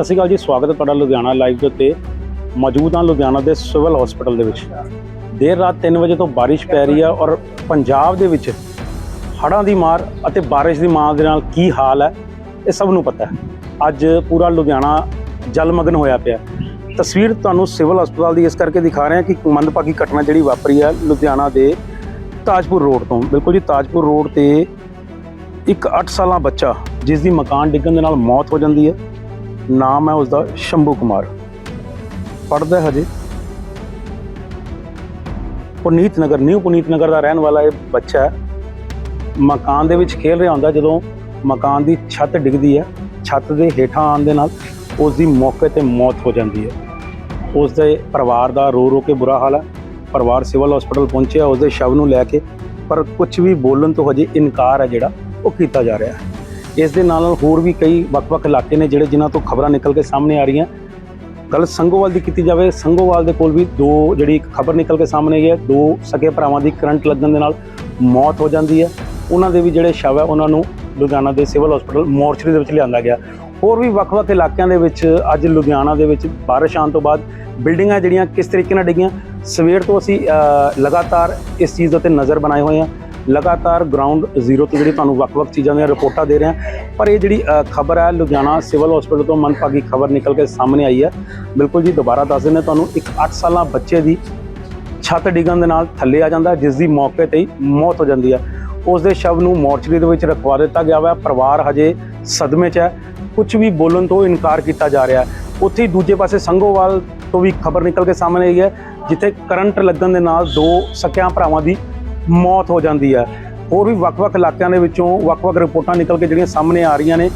ਸਤਿ ਸ਼੍ਰੀ ਅਕਾਲ ਜੀ, ਸਵਾਗਤ ਹੈ ਤੁਹਾਡਾ ਲੁਧਿਆਣਾ ਲਾਈਵ ਦੇ ਉੱਤੇ। ਮੌਜੂਦ ਹਾਂ ਲੁਧਿਆਣਾ ਦੇ ਸਿਵਲ ਹਸਪੀਟਲ ਦੇ ਵਿੱਚ। ਦੇਰ ਰਾਤ 3 ਵਜੇ ਤੋਂ ਬਾਰਿਸ਼ ਪੈ ਰਹੀ ਹੈ ਔਰ ਪੰਜਾਬ ਦੇ ਵਿੱਚ ਹੜ੍ਹਾਂ ਦੀ ਮਾਰ ਅਤੇ ਬਾਰਿਸ਼ ਦੀ ਮਾਰ ਦੇ ਨਾਲ ਕੀ ਹਾਲ ਹੈ, ਇਹ ਸਭ ਨੂੰ ਪਤਾ ਹੈ। ਅੱਜ ਪੂਰਾ ਲੁਧਿਆਣਾ ਜਲਮਗਨ ਹੋਇਆ ਪਿਆ ਤਸਵੀਰ ਤੁਹਾਨੂੰ ਸਿਵਲ ਹਸਪਤਾਲ ਦੀ ਇਸ ਕਰਕੇ ਦਿਖਾ ਰਹੇ ਹਾਂ ਕਿ ਮੰਦਭਾਗੀ ਘਟਨਾ ਜਿਹੜੀ ਵਾਪਰੀ ਹੈ ਲੁਧਿਆਣਾ ਦੇ ਤਾਜਪੁਰ ਰੋਡ ਤੋਂ। ਬਿਲਕੁਲ ਜੀ, ਤਾਜਪੁਰ ਰੋਡ ਤੇ ਇੱਕ 8 ਸਾਲਾਂ ਬੱਚਾ ਜਿਸ ਦੀ ਮਕਾਨ ਡਿੱਗਣ ਦੇ ਨਾਲ ਮੌਤ ਹੋ ਜਾਂਦੀ ਹੈ। ਨਾਮ ਹੈ ਉਸਦਾ ਸ਼ੰਭੂ ਕੁਮਾਰ। ਪੜਦਾ ਹਜੇ। ਪੁਨੀਤ ਨਗਰ, ਨਿਊ ਪੁਨੀਤ ਨਗਰ ਦਾ ਰਹਿਣ ਵਾਲਾ ਇਹ ਬੱਚਾ ਹੈ। ਮਕਾਨ ਦੇ ਵਿੱਚ ਖੇਲ ਰਿਹਾ ਹੁੰਦਾ ਜਦੋਂ ਮਕਾਨ ਦੀ ਛੱਤ ਡਿੱਗਦੀ ਹੈ। ਛੱਤ ਦੇ ਹੇਠਾਂ ਆਉਣ ਦੇ ਨਾਲ ਉਸ ਦੀ ਮੌਕੇ ਤੇ ਮੌਤ ਹੋ ਜਾਂਦੀ ਹੈ। ਉਸ ਦੇ ਪਰਿਵਾਰ ਦਾ ਰੋ ਰੋ ਕੇ ਬੁਰਾ ਹਾਲ ਹੈ। ਪਰਿਵਾਰ ਸਿਵਲ ਹਸਪੀਟਲ ਪਹੁੰਚਿਆ ਉਸ ਦੇ ਸ਼ਵ ਨੂੰ ਲੈ ਕੇ, ਪਰ ਕੁਝ ਵੀ ਬੋਲਣ ਤੋਂ ਹਜੇ ਇਨਕਾਰ ਹੈ ਜਿਹੜਾ, ਉਹ ਕੀਤਾ ਜਾ ਰਿਹਾ ਹੈ। ਇਸ ਦੇ ਨਾਲ ਨਾਲ ਹੋਰ ਵੀ ਕਈ ਵੱਖ-ਵੱਖ ਇਲਾਕੇ ਨੇ ਜਿਹੜੇ ਜਿਨ੍ਹਾਂ ਤੋਂ ਖਬਰਾਂ ਨਿਕਲ ਕੇ ਸਾਹਮਣੇ ਆ ਰਹੀਆਂ। ਗੱਲ ਸੰਗੋਵਾਲ ਦੀ ਕੀਤੀ ਜਾਵੇ, ਸੰਗੋਵਾਲ ਦੇ ਕੋਲ ਵੀ ਦੋ ਜਿਹੜੀ ਇੱਕ ਖਬਰ ਨਿਕਲ ਕੇ ਸਾਹਮਣੇ ਆਈ ਹੈ, ਦੋ ਸਕੇ ਭਰਾਵਾਂ ਦੀ ਕਰੰਟ ਲੱਗਣ ਦੇ ਨਾਲ ਮੌਤ ਹੋ ਜਾਂਦੀ ਹੈ। ਉਹਨਾਂ ਦੇ ਵੀ ਜਿਹੜੇ ਸ਼ਵ ਹੈ, ਉਹਨਾਂ ਨੂੰ ਲੁਧਿਆਣਾ ਦੇ ਸਿਵਲ ਹਸਪੀਟਲ ਮੋਰਚਰੀ ਦੇ ਵਿੱਚ ਲਿਆਂਦਾ ਗਿਆ। ਹੋਰ ਵੀ ਵੱਖ-ਵੱਖ ਇਲਾਕਿਆਂ ਦੇ ਵਿੱਚ ਅੱਜ ਲੁਧਿਆਣਾ ਦੇ ਵਿੱਚ ਬਾਰਿਸ਼ ਆਉਣ ਤੋਂ ਬਾਅਦ ਬਿਲਡਿੰਗਾਂ ਜਿਹੜੀਆਂ ਕਿਸ ਤਰੀਕੇ ਨਾਲ ਡਿੱਗੀਆਂ, ਸਵੇਰ ਤੋਂ ਅਸੀਂ ਲਗਾਤਾਰ ਇਸ ਚੀਜ਼ ਦੇ ਉੱਤੇ ਨਜ਼ਰ ਬਣਾਏ ਹੋਏ ਹਾਂ। ਲਗਾਤਾਰ ਗਰਾਊਂਡ ਜ਼ੀਰੋ ਤੋਂ ਜਿਹੜੀ ਤੁਹਾਨੂੰ ਵੱਖ-ਵੱਖ ਚੀਜ਼ਾਂ ਦੀਆਂ ਰਿਪੋਰਟਾਂ ਦੇ ਰਿਹਾ ਪਰ ਇਹ ਜਿਹੜੀ ਖਬਰ ਹੈ, ਲੁਧਿਆਣਾ ਸਿਵਲ ਹਸਪੀਟਲ ਤੋਂ ਮੰਦਭਾਗੀ ਖਬਰ ਨਿਕਲ ਕੇ ਸਾਹਮਣੇ ਆਈ ਹੈ। ਬਿਲਕੁਲ ਜੀ, ਦੁਬਾਰਾ ਦੱਸ ਦਿੰਦੇ, ਤੁਹਾਨੂੰ ਇੱਕ 8 ਸਾਲਾਂ ਬੱਚੇ ਦੀ ਛੱਤ ਡਿੱਗਣ ਦੇ ਨਾਲ ਥੱਲੇ ਆ ਜਾਂਦਾ, ਜਿਸ ਦੀ ਮੌਕੇ ਤੇ ਹੀ ਮੌਤ ਹੋ ਜਾਂਦੀ ਹੈ। ਉਸ ਦੇ ਸ਼ਵ ਨੂੰ ਮੋਰਚਰੀ ਦੇ ਵਿੱਚ ਰਖਵਾ ਦਿੱਤਾ ਗਿਆ ਹੋਇਆ। ਪਰਿਵਾਰ ਹਜੇ ਸਦਮੇ 'ਚ ਹੈ। ਕੁਝ ਵੀ ਬੋਲਣ ਤੋਂ ਇਨਕਾਰ ਕੀਤਾ ਜਾ ਰਿਹਾ ਹੈ। ਉੱਥੇ ਹੀ ਦੂਜੇ ਪਾਸੇ ਸੰਗੋਵਾਲ ਤੋਂ ਵੀ ਖਬਰ ਨਿਕਲ ਕੇ ਸਾਹਮਣੇ ਆਈ ਹੈ, ਜਿੱਥੇ ਕਰੰਟ ਲੱਗਣ ਦੇ ਨਾਲ ਦੋ ਸਕਿਆਂ ਭਰਾਵਾਂ ਦੀ ਮੌਤ ਹੋ ਜਾਂਦੀ ਹੈ ਹੋਰ ਵੀ ਵੱਖ-ਵੱਖ ਇਲਾਕਿਆਂ ਦੇ ਵਿੱਚੋਂ ਵੱਖ-ਵੱਖ ਰਿਪੋਰਟਾਂ ਨਿਕਲ ਕੇ ਜਿਹੜੀਆਂ ਸਾਹਮਣੇ ਆ ਰਹੀਆਂ ਨੇ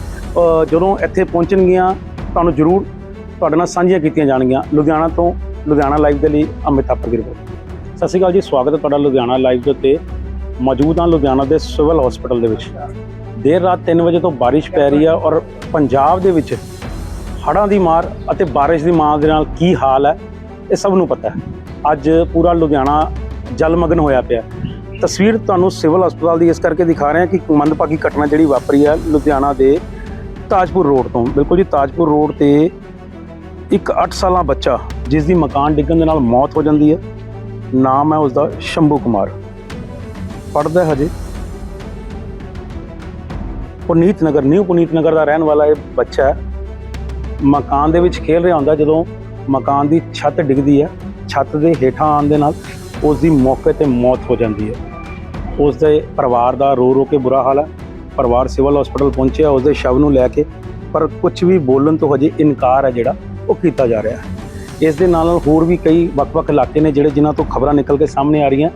ਜਦੋਂ ਇੱਥੇ ਪਹੁੰਚਣਗੀਆਂ, ਤੁਹਾਨੂੰ ਜ਼ਰੂਰ ਤੁਹਾਡੇ ਨਾਲ ਸਾਂਝੀਆਂ ਕੀਤੀਆਂ ਜਾਣਗੀਆਂ। ਲੁਧਿਆਣਾ ਤੋਂ ਲੁਧਿਆਣਾ ਲਾਈਵ ਦੇ ਲਈ ਅਮਿਤ ਥਾਪਰ ਰਿਪੋਰਟ ਸਤਿ ਸ਼੍ਰੀ ਅਕਾਲ ਜੀ, ਸਵਾਗਤ ਹੈ ਤੁਹਾਡਾ ਲੁਧਿਆਣਾ ਲਾਈਵ ਦੇ ਉੱਤੇ। ਮੌਜੂਦ ਹਾਂ ਲੁਧਿਆਣਾ ਦੇ ਸਿਵਲ ਹਸਪੀਟਲ ਦੇ ਵਿੱਚ। ਦੇਰ ਰਾਤ 3 ਵਜੇ ਤੋਂ ਬਾਰਿਸ਼ ਪੈ ਰਹੀ ਹੈ ਔਰ ਪੰਜਾਬ ਦੇ ਵਿੱਚ ਹੜ੍ਹਾਂ ਦੀ ਮਾਰ ਅਤੇ ਬਾਰਿਸ਼ ਦੀ ਮਾਰ ਦੇ ਨਾਲ ਕੀ ਹਾਲ ਹੈ, ਇਹ ਸਭ ਨੂੰ ਪਤਾ ਹੈ। ਅੱਜ ਪੂਰਾ ਲੁਧਿਆਣਾ ਜਲਮਗਨ ਹੋਇਆ ਪਿਆ। ਤਸਵੀਰ ਤੁਹਾਨੂੰ ਸਿਵਲ ਹਸਪਤਾਲ ਦੀ ਇਸ ਕਰਕੇ ਦਿਖਾ ਰਹੇ ਹਾਂ ਕਿ ਮੰਦਭਾਗੀ ਘਟਨਾ ਜਿਹੜੀ ਵਾਪਰੀ ਹੈ ਲੁਧਿਆਣਾ ਦੇ ਤਾਜਪੁਰ ਰੋਡ ਤੋਂ। ਬਿਲਕੁਲ ਜੀ, ਤਾਜਪੁਰ ਰੋਡ ਤੇ ਇੱਕ 8 ਸਾਲਾਂ ਬੱਚਾ, ਜਿਸ ਦੀ ਮਕਾਨ ਡਿੱਗਣ ਦੇ ਨਾਲ ਮੌਤ ਹੋ ਜਾਂਦੀ ਹੈ। ਨਾਮ ਹੈ ਉਸਦਾ ਸ਼ੰਭੂ ਕੁਮਾਰ। ਪੜਦਾ ਹਜੇ। ਪੁਨੀਤ ਨਗਰ, ਨਿਊ ਪੁਨੀਤ ਨਗਰ ਦਾ ਰਹਿਣ ਵਾਲਾ ਇਹ ਬੱਚਾ ਹੈ। ਮਕਾਨ ਦੇ ਵਿੱਚ ਖੇਲ ਰਿਹਾ ਹੁੰਦਾ ਜਦੋਂ ਮਕਾਨ ਦੀ ਛੱਤ ਡਿੱਗਦੀ ਹੈ। ਛੱਤ ਦੇ ਹੇਠਾਂ ਆਉਣ ਦੇ ਨਾਲ ਉਸ ਦੀ ਮੌਕੇ ਤੇ ਮੌਤ ਹੋ ਜਾਂਦੀ ਹੈ। ਉਸ ਦੇ ਪਰਿਵਾਰ ਦਾ ਰੋ ਰੋ ਕੇ ਬੁਰਾ ਹਾਲ ਹੈ। ਪਰਿਵਾਰ ਸਿਵਲ ਹਸਪੀਟਲ ਪਹੁੰਚਿਆ ਉਸ ਦੇ ਸ਼ਵ ਨੂੰ ਲੈ ਕੇ, ਪਰ ਕੁਝ ਵੀ ਬੋਲਣ ਤੋਂ ਹਜੇ ਇਨਕਾਰ ਹੈ ਜਿਹੜਾ, ਉਹ ਕੀਤਾ ਜਾ ਰਿਹਾ ਹੈ। ਇਸ ਦੇ ਨਾਲ ਨਾਲ ਹੋਰ ਵੀ ਕਈ ਵੱਖ-ਵੱਖ ਇਲਾਕੇ ਨੇ ਜਿਹੜੇ ਜਿਨ੍ਹਾਂ ਤੋਂ ਖਬਰਾਂ ਨਿਕਲ ਕੇ ਸਾਹਮਣੇ ਆ ਰਹੀਆਂ।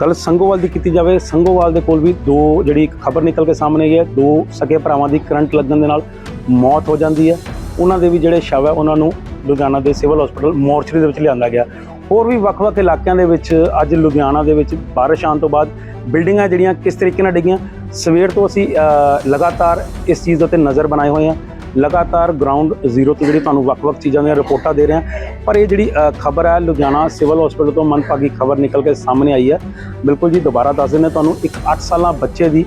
ਗੱਲ ਸੰਗੋਵਾਲ ਦੀ ਕੀਤੀ ਜਾਵੇ, ਸੰਗੋਵਾਲ ਦੇ ਕੋਲ ਵੀ ਦੋ ਜਿਹੜੀ ਇੱਕ ਖਬਰ ਨਿਕਲ ਕੇ ਸਾਹਮਣੇ ਆਈ ਹੈ। ਦੋ ਸਕੇ ਭਰਾਵਾਂ ਦੀ ਕਰੰਟ ਲੱਗਣ ਦੇ ਨਾਲ ਮੌਤ ਹੋ ਜਾਂਦੀ ਹੈ। ਉਹਨਾਂ ਦੇ ਵੀ ਜਿਹੜੇ ਸ਼ਵ ਹੈ, ਉਹਨਾਂ ਨੂੰ ਲੁਧਿਆਣਾ ਦੇ ਸਿਵਲ ਹਸਪੀਟਲ ਮੋਰਚਰੀ ਦੇ ਵਿੱਚ ਲਿਆਂਦਾ ਗਿਆ। ਹੋਰ ਵੀ ਵੱਖ-ਵੱਖ ਇਲਾਕਿਆਂ ਦੇ ਵਿੱਚ, ਅੱਜ ਲੁਧਿਆਣਾ ਦੇ ਵਿੱਚ ਬਾਰਿਸ਼ ਆਉਣ ਤੋਂ ਬਾਅਦ ਬਿਲਡਿੰਗਾਂ ਜਿਹੜੀਆਂ ਕਿਸ ਤਰੀਕੇ ਨਾਲ ਡਿੱਗੀਆਂ, ਸਵੇਰ ਤੋਂ ਅਸੀਂ ਲਗਾਤਾਰ ਇਸ ਚੀਜ਼ ਦੇ ਉੱਤੇ ਨਜ਼ਰ ਬਣਾਏ ਹੋਏ ਹਾਂ। ਲਗਾਤਾਰ ਗਰਾਊਂਡ ਜ਼ੀਰੋ ਤੋਂ ਜਿਹੜੀ ਤੁਹਾਨੂੰ ਵੱਖ-ਵੱਖ ਚੀਜ਼ਾਂ ਦੀਆਂ ਰਿਪੋਰਟਾਂ ਦੇ ਰਹੇ ਹਾਂ। ਪਰ ਇਹ ਜਿਹੜੀ ਖਬਰ ਹੈ, ਲੁਧਿਆਣਾ ਸਿਵਲ ਹਸਪੀਟਲ ਤੋਂ ਮੰਦਭਾਗੀ ਖਬਰ ਨਿਕਲ ਕੇ ਸਾਹਮਣੇ ਆਈ ਹੈ। ਬਿਲਕੁਲ ਜੀ, ਦੁਬਾਰਾ ਦੱਸ ਦਿੰਦੇ ਹਾਂ ਤੁਹਾਨੂੰ ਇੱਕ 8 ਸਾਲਾਂ ਬੱਚੇ ਦੀ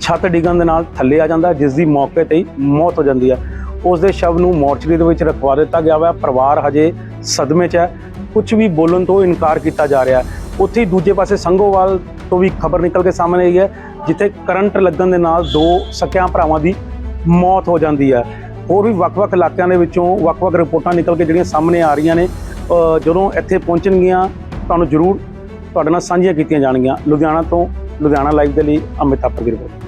ਛੱਤ ਡਿੱਗਣ ਦੇ ਨਾਲ ਥੱਲੇ ਆ ਜਾਂਦਾ, ਜਿਸ ਦੀ ਮੌਕੇ ਤੇ ਹੀ ਮੌਤ ਹੋ ਜਾਂਦੀ ਹੈ। ਉਸ ਦੇ ਸ਼ਵ ਨੂੰ ਮੋਰਚਰੀ ਦੇ ਵਿੱਚ ਰਖਵਾ ਦਿੱਤਾ ਗਿਆ ਹੋਇਆ ਪਰਿਵਾਰ ਹਜੇ ਸਦਮੇ 'ਚ ਹੈ। ਕੁਝ ਵੀ ਬੋਲਣ ਤੋਂ ਇਨਕਾਰ ਕੀਤਾ ਜਾ ਰਿਹਾ ਹੈ। ਉੱਥੇ ਹੀ ਦੂਜੇ ਪਾਸੇ ਸੰਗੋਵਾਲ ਤੋਂ ਵੀ ਖਬਰ ਨਿਕਲ ਕੇ ਸਾਹਮਣੇ ਆਈ ਹੈ, ਜਿੱਥੇ ਕਰੰਟ ਲੱਗਣ ਦੇ ਨਾਲ ਦੋ ਸਕਿਆਂ ਭਰਾਵਾਂ ਦੀ ਮੌਤ ਹੋ ਜਾਂਦੀ ਹੈ। ਹੋਰ ਵੀ ਵੱਖ-ਵੱਖ ਇਲਾਕਿਆਂ ਦੇ ਵਿੱਚੋਂ ਵੱਖ-ਵੱਖ ਰਿਪੋਰਟਾਂ ਨਿਕਲ ਕੇ ਜਿਹੜੀਆਂ ਸਾਹਮਣੇ ਆ ਰਹੀਆਂ ਨੇ ਜਦੋਂ ਇੱਥੇ ਪਹੁੰਚਣਗੀਆਂ, ਤੁਹਾਨੂੰ ਜ਼ਰੂਰ ਤੁਹਾਡੇ ਨਾਲ ਸਾਂਝੀਆਂ ਕੀਤੀਆਂ ਜਾਣਗੀਆਂ। ਲੁਧਿਆਣਾ ਤੋਂ ਲੁਧਿਆਣਾ ਲਾਈਵ ਦੇ ਲਈ ਅਮਿਤ ਥਾਪਰ ਰਿਪੋਰਟ।